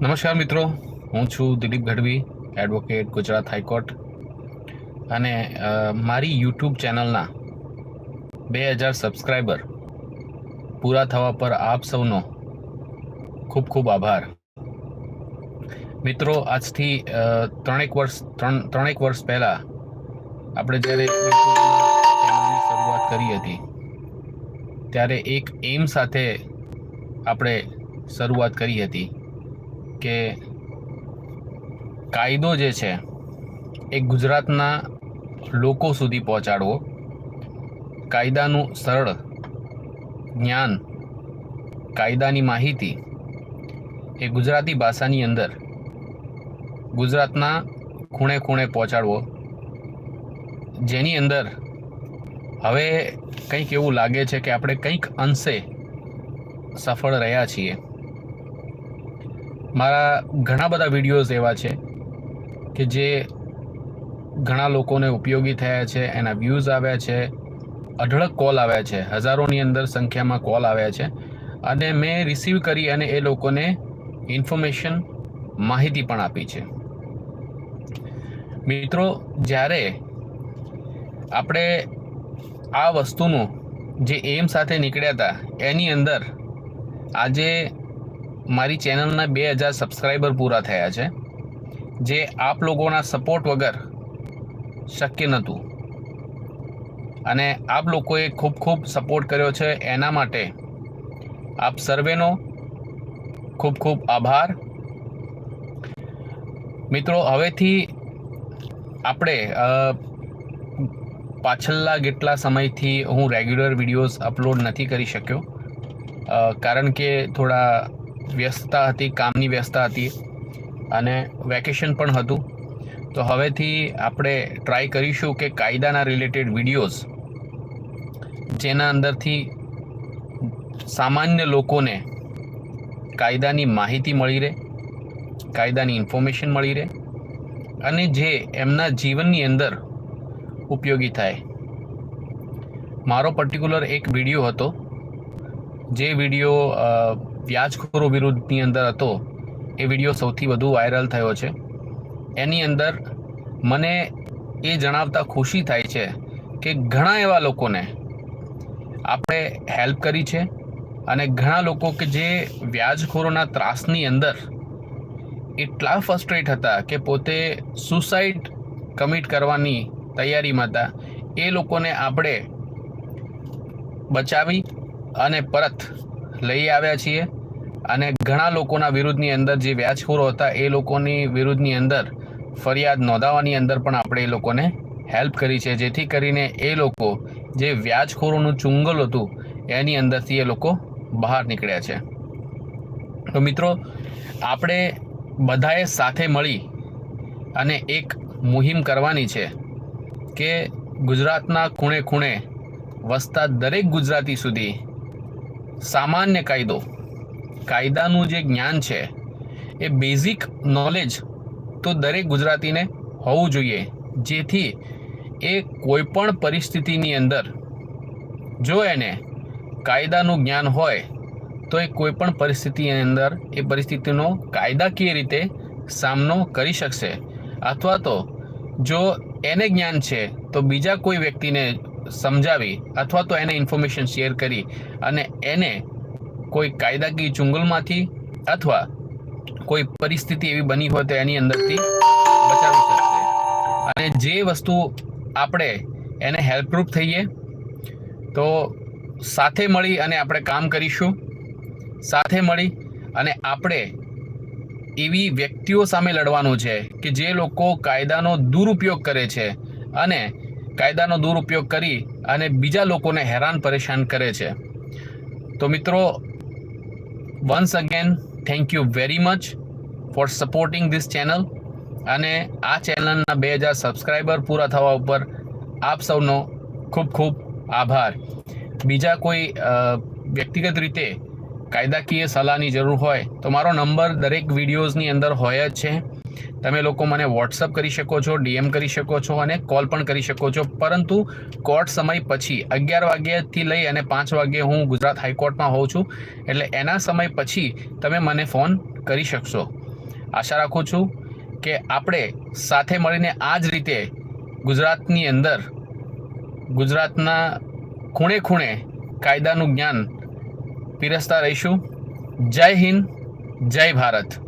નમસ્કાર મિત્રો, હું છું Dilip Gadhvi advocate Gujarat high court. અને મારી યુટ્યુબ ચેનલના બે હજાર સબસ્ક્રાઈબર પૂરા થવા પર આપ સૌનો ખૂબ ખૂબ આભાર. મિત્રો, આજથી ત્રણેક વર્ષ, ત્રણ, ત્રણેક વર્ષ પહેલાં આપણે જ્યારે શરૂઆત કરી હતી, ત્યારે એક એમ સાથે આપણે શરૂઆત કરી હતી. કે કાયદો જે છે, એ ગુજરાતના લોકો સુધી પહોંચાડવો. કાયદાનું સરળ જ્ઞાન, કાયદાની માહિતી એ ગુજરાતી ભાષાની અંદર ગુજરાતના ખૂણે ખૂણે પહોંચાડવો. જેની અંદર હવે કંઈક એવું લાગે છે કે આપણે કંઈક અંશે સફળ રહ્યા છીએ. મારા ઘણા બધા વિડીયોઝ એવા છે કે જે ઘણા લોકોને ઉપયોગી થયા છે, એના વ્યૂઝ આવ્યા છે, અઢળક કોલ આવ્યા છે, હજારોની અંદર સંખ્યામાં કોલ આવ્યા છે અને મેં રિસીવ કરી અને એ લોકોને ઇન્ફોર્મેશન માહિતી પણ આપી છે. મિત્રો, જ્યારે આપણે આ વસ્તુનું જે એમ સાથે નીકળ્યા હતા, એની અંદર આજે મારી ચેનલના બે હજાર સબસ્ક્રાઈબર પૂરા થયા છે, જે આપ લોકોના સપોર્ટ વગર શક્ય નહોતું. અને આપ લોકોએ ખૂબ ખૂબ સપોર્ટ કર્યો છે, એના માટે આપ સર્વેનો ખૂબ ખૂબ આભાર. મિત્રો, હવેથી આપણે પાછલા કેટલા સમયથી હું રેગ્યુલર વિડીયોઝ અપલોડ નથી કરી શક્યો કારણ કે થોડા વ્યસ્તતા હતી, કામની વ્યસ્તતા હતી અને વેકેશન પણ હતું. તો હવેથી આપણે ટ્રાય કરીશું કે કાયદાના રિલેટેડ વિડીયોઝ જેના અંદરથી સામાન્ય લોકોને કાયદાની માહિતી મળી રહે, કાયદાની ઇન્ફોર્મેશન મળી રહે અને જે એમના જીવનની અંદર ઉપયોગી થાય. મારો પર્ટિક્યુલર એક વીડિયો હતો. જે વીડિયો વ્યાજખોરો વિરુદ્ધની અંદર હતો. એ વીડિયો સૌથી વધુ વાયરલ થયો છે. એની અંદર મને એ જણાવતા ખુશી થાય છે કે ઘણા એવા લોકોને આપણે હેલ્પ કરી છે અને ઘણા લોકો કે જે વ્યાજખોરોના ત્રાસની અંદર એટલા ફસ્ટ્રેટ હતા કે પોતે સુસાઇડ કમિટ કરવાની તૈયારીમાં હતા. એ લોકોને આપણે બચાવી અને પરત લઈ આવ્યા છીએ. અને ઘણા લોકોના વિરુદ્ધની અંદર જે વ્યાજખોરો હતા, એ લોકોની વિરુદ્ધની અંદર ફરિયાદ નોંધાવવાની અંદર પણ આપણે એ લોકોને હેલ્પ કરી છે. જેથી કરીને એ લોકો જે વ્યાજખોરોનું ચુંગલ હતું, એની અંદરથી એ લોકો બહાર નીકળ્યા છે. તો મિત્રો, આપણે બધાએ સાથે મળી અને એક મુહિમ કરવાની છે કે ગુજરાતના ખૂણે ખૂણે વસતા દરેક ગુજરાતી સુધી સામાન્ય કાયદો કાયદાનું જે જ્ઞાન છે, એ બેઝિક નોલેજ તો દરેક ગુજરાતીને હોવું જોઈએ. જેથી એ કોઈપણ પરિસ્થિતિની અંદર જો એને કાયદાનું જ્ઞાન હોય, તો એ કોઈપણ પરિસ્થિતિની અંદર એ પરિસ્થિતિનો કાયદાકીય રીતે સામનો કરી શકશે. અથવા તો જો એને જ્ઞાન છે, તો બીજા કોઈ વ્યક્તિને સમજાવી અથવા તો એને ઇન્ફોર્મેશન શેર કરી અને એને કોઈ કાયદાકીય ચુંગલમાંથી અથવા કોઈ પરિસ્થિતિ એવી બની હોય તો એની અંદરથી બચાવી શકશે. અને જે વસ્તુ આપણે એને હેલ્પરૂપ થઈએ, તો સાથે મળી અને આપણે કામ કરીશું. સાથે મળી અને આપણે એવી વ્યક્તિઓ સામે લડવાનું છે કે જે લોકો કાયદાનો દુરુપયોગ કરે છે અને કાયદાનો દુરુપયોગ કરી અને બીજા લોકોને હેરાન પરેશાન કરે છે. તો મિત્રો once again thank you very much for supporting this channel અને આ ચેનલના બે હજાર સબસ્ક્રાઈબર પૂરા થવા ઉપર આપ સૌનો ખૂબ ખૂબ આભાર. બીજા કોઈ વ્યક્તિગત રીતે કાયદાકીય સલાહની જરૂર હોય તો મારો નંબર દરેક વિડીયોઝની અંદર હોય જ છે. તમે લોકો મને વોટ્સઅપ કરી શકો છો ડીએમ કરી શકો છો અને કોલ પણ કરી શકો છો. પરંતુ કોર્ટ સમય પછી, અગિયાર વાગ્યાથી લઈ અને પાંચ વાગ્યે હું ગુજરાત હાઈકોર્ટમાં હોઉં છું. એટલે એના સમય પછી તમે મને ફોન કરી શકશો. આશા રાખું છું કે આપણે સાથે મળીને આ જ રીતે ગુજરાતની અંદર, ગુજરાતના ખૂણે ખૂણે કાયદાનું જ્ઞાન પીરસતા રહીશું. જય હિન્દ, જય ભારત.